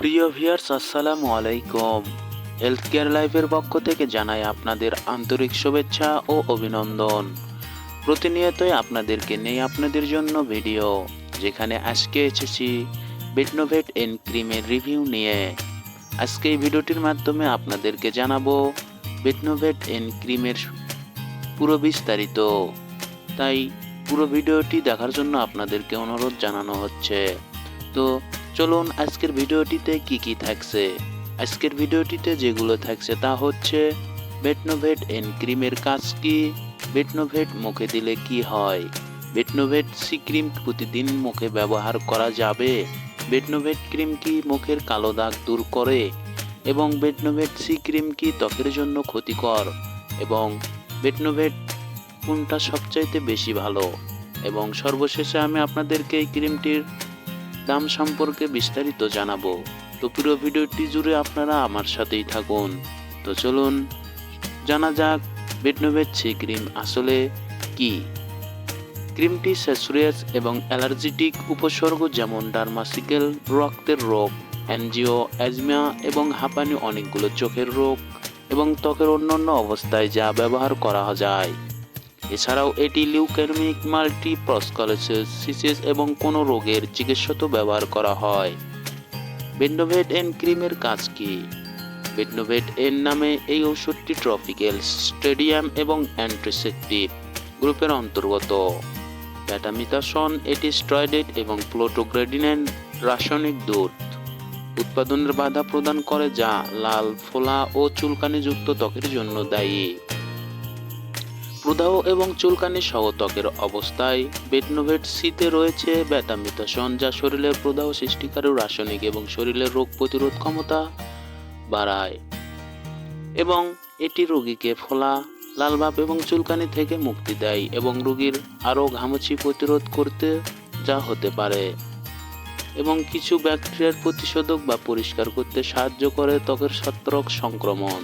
প্রিয় ভিয়ার্স আসসালামু আলাইকুম। হেলথ কেয়ার লাইফের পক্ষ থেকে জানাই আপনাদের আন্তরিক শুভেচ্ছা ও অভিনন্দন। প্রতিনিয়তই আপনাদেরকে নেই আপনাদের জন্য ভিডিও, যেখানে আজকে এসেছি বেটনোভেট এন ক্রিমের রিভিউ নিয়ে। আজকে এই ভিডিওটির মাধ্যমে আপনাদেরকে জানাব বেটনোভেট এন ক্রিমের পুরো বিস্তারিত। তাই পুরো ভিডিওটি দেখার জন্য আপনাদেরকে অনুরোধ জানানো হচ্ছে। তো চলুন আজকের ভিডিওটিতে কি কি থাকছে। আজকের ভিডিওটিতে যেগুলো থাকছে তা হচ্ছে বেটনোভেট এন ক্রিমের কাজ কি? বেটনোভেট মুখে দিলে কি হয়? বেটনোভেট সি ক্রিম প্রতিদিন মুখে ব্যবহার করা যাবে? বেটনোভেট ক্রিম কি মুখের কালো দাগ দূর করে? এবং বেটনোভেট সি ক্রিম কি ত্বকের জন্য ক্ষতিকর? এবং বেটনোভেট কোনটা সবচাইতে বেশি ভালো? এবং সর্বশেষে আমি আপনাদেরকে এই ক্রিমটির দাম সম্পর্কে বিস্তারিত জানাব। তো পুরো ভিডিওটি জুড়ে আপনারা আমার সাথেই থাকুন। তো চলুন, জানা যাক বেটনোভেট সি ক্রিম আসলে কি। ক্রিমটি স্যাচুরিয়াস এবং অ্যালার্জিটিক উপসর্গ যেমন ডার্মাসিকেল, রক্তের রোগ অ্যানজিও অ্যাজমা এবং হাঁপানি অনেকগুলো চোখের রোগ এবং ত্বকের অন্যান্য অবস্থায় যা ব্যবহার করা যায়। এছাড়াও এটি লিউকেমিক মাল্টি প্রস্কলোসিস সিসিস এবং কোনো রোগের চিকিৎসাতেও ব্যবহার করা হয়। বেন্ডোভেট এন ক্রিমের কাজ কি? বেন্ডোভেট এন নামে এই ওষুধটি ট্রপিক্যাল স্টেডিয়াম এবং অ্যান্টিসেপটিভ গ্রুপের অন্তর্গত। ব্যাটামিতাসন এটি স্ট্রয়েডেড এবং প্লোটোগ্রেডিনেন রাসায়নিক দূত উৎপাদনের বাধা প্রদান করে যা লাল, ফোলা ও চুলকানিযুক্ত ত্বকের জন্য দায়ী। প্রদাহ এবং চুলকানি সহ ত্বকের অবস্থায় বেটনোভেট সিতে রয়েছে ব্যাটামিতাসন যা শরীরের প্রদাহ সৃষ্টিকারী রাসায়নিক এবং শরীরের রোগ প্রতিরোধ ক্ষমতা বাড়ায়। এবং এটি রোগীকে ফোলা, লালভাব এবং চুলকানি থেকে মুক্তি দেয় এবং রোগীর আরও ঘামুচি প্রতিরোধ করতে যা হতে পারে। এবং কিছু ব্যাকটেরিয়ার প্রতিষেধক বা পরিষ্কার করতে সাহায্য করে ত্বকের ছত্রক সংক্রমণ।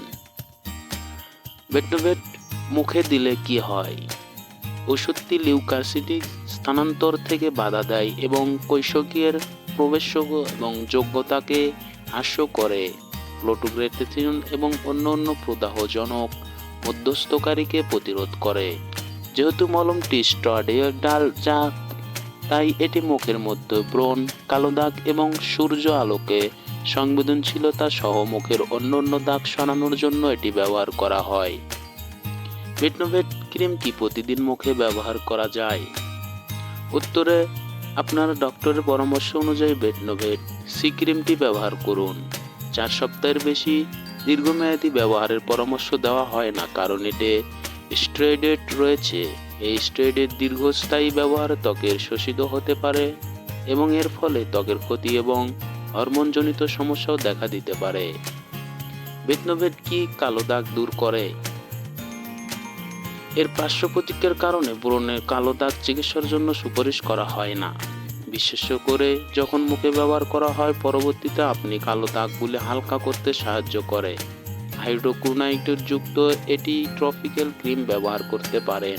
বেটনোভেট মুখে দিলে কি হয়? ওষুধটি লিউকাসিটিক স্থানান্তর থেকে বাধা দেয় এবং কৈশকীয়ের প্রবেশযোগ্য এবং যোগ্যতাকে হ্রাস করে। প্লোটোগ্রেটেথিন এবং অন্য অন্য প্রদাহজনক মধ্যস্থকারীকে প্রতিরোধ করে। যেহেতু মলমটি স্ট্রডের ডাল যা তাই এটি মুখের মধ্যে ব্রণ, কালো দাগ এবং সূর্য আলোকে সংবেদনশীলতা সহ মুখের অন্য অন্য দাগ সরানোর জন্য এটি ব্যবহার করা হয়। বেটনোভেট ক্রিম কি প্রতিদিন মুখে ব্যবহার করা যায়? উত্তরে, আপনার ডক্টরের পরামর্শ অনুযায়ী বেটনোভেট সি ক্রিমটি ব্যবহার করুন। চার সপ্তাহের বেশি দীর্ঘমেয়াদী ব্যবহারের পরামর্শ দেওয়া হয় না, কারণ এতে স্টেরয়েড রয়েছে। এই স্টেরয়েডের দীর্ঘস্থায়ী ব্যবহার ত্বকের শোষিত হতে পারে এবং এর ফলে ত্বকের ক্ষতি এবং হরমোনজনিত সমস্যাও দেখা দিতে পারে। বেটনোভেট কি কালো দাগ দূর করে? এর পার্শ্ব প্রতিক্রিয়ার কারণে ব্রণের কালো দাগ চিকিৎসার জন্য সুপারিশ করা হয় না। বিশেষ করে যখন মুখে ব্যবহার করা হয়, পরবর্তীতে আপনি কালো দাগগুলি হালকা করতে সাহায্য করে। হাইড্রোকুনাইটের যুক্ত এটি ট্রপিক্যাল ক্রিম ব্যবহার করতে পারেন,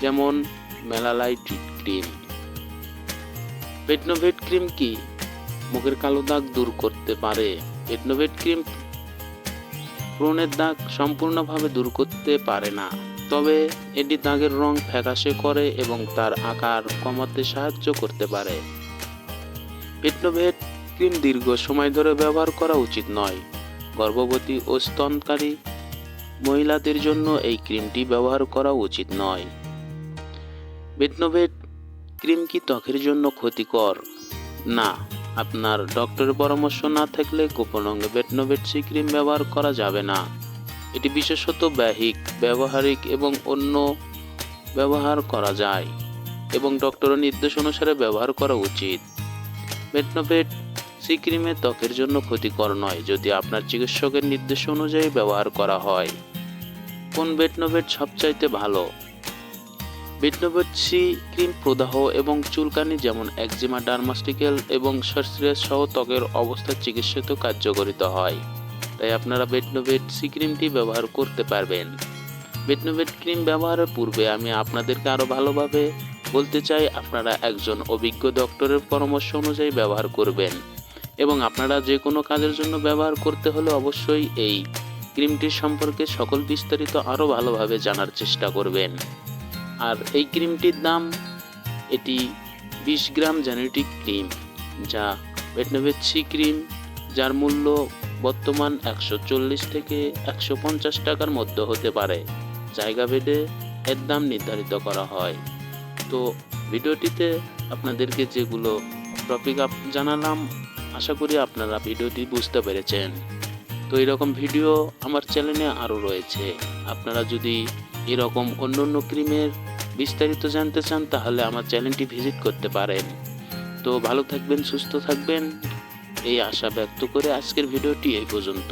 যেমন মেলালাইট ক্রিম। পেটনোভেট ক্রিম কি? মুখের কালো দাগ দূর করতে পারে। পেটনোভেট ক্রিম ব্রণের দাগ সম্পূর্ণভাবে দূর করতে পারে না। তবে এটি দাগের রং ফ্যাকাশে করে এবং তার আকার কমাতে সাহায্য করতে পারে। পেটনোভেট ক্রিম দীর্ঘ সময় ধরে ব্যবহার করা উচিত নয়। গর্ভবতী ও স্তনকারী মহিলাদের জন্য এই ক্রিমটি ব্যবহার করা উচিত নয়। বেটনোভেট ক্রিম কি ত্বকের জন্য ক্ষতিকর? না, আপনার ডক্টরের পরামর্শ না থাকলে গোপন অঙ্গে বেটনোভেট সি ক্রিম ব্যবহার করা যাবে না। এটি বিশেষত ব্যহিক, ব্যবহারিক এবং অন্য ব্যবহার করা যায় এবং ডক্টরের নির্দেশ অনুসারে ব্যবহার করা উচিত। বেটনোভেট সি ক্রিমে ত্বকের জন্য ক্ষতিকর নয়, যদি আপনার চিকিৎসকের নির্দেশ অনুযায়ী ব্যবহার করা হয়। কোন বেটনোভেট সবচাইতে ভালো? বেটনোভেট সি ক্রিম প্রদাহ এবং চুলকানি যেমন একজিমা ডার্মাস্টিক্যাল এবং সার্সিরাস সহ ত্বকের অবস্থার চিকিৎসাতেও কার্যকরিত হয়। তাই আপনারা বেটনোভেট সি ক্রিমটি ব্যবহার করতে পারবেন। বেটনোভেট ক্রিম ব্যবহারের পূর্বে আমি আপনাদেরকে আরও ভালোভাবে বলতে চাই, আপনারা একজন অভিজ্ঞ ডক্টরের পরামর্শ অনুযায়ী ব্যবহার করবেন। এবং আপনারা যে কোনো কাজের জন্য ব্যবহার করতে হলে অবশ্যই এই ক্রিমটির সম্পর্কে সকল বিস্তারিত আরও ভালোভাবে জানার চেষ্টা করবেন। আর এই ক্রিমটির দাম, এটি বিশ গ্রাম জেনেটিক ক্রিম যা ভেটনেভেচ্ছি ক্রিম যার মূল্য বর্তমান একশো চল্লিশ থেকে একশো পঞ্চাশ টাকার মধ্যে হতে পারে। জায়গা ভেদে এর দাম নির্ধারিত করা হয়। তো ভিডিওটিতে আপনাদেরকে যেগুলো টপিক জানালাম, আশা করি আপনারা ভিডিওটি বুঝতে পেরেছেন। তো এরকম ভিডিও আমার চ্যানেলে আরও রয়েছে। আপনারা যদি এরকম অন্য অন্য ক্রিমের বিস্তারিত জানতে চান, তাহলে আমার চ্যানেলটি ভিজিট করতে পারেন। তো ভালো থাকবেন, সুস্থ থাকবেন। এই আশা ব্যক্ত করে আজকের ভিডিওটি এই পর্যন্ত।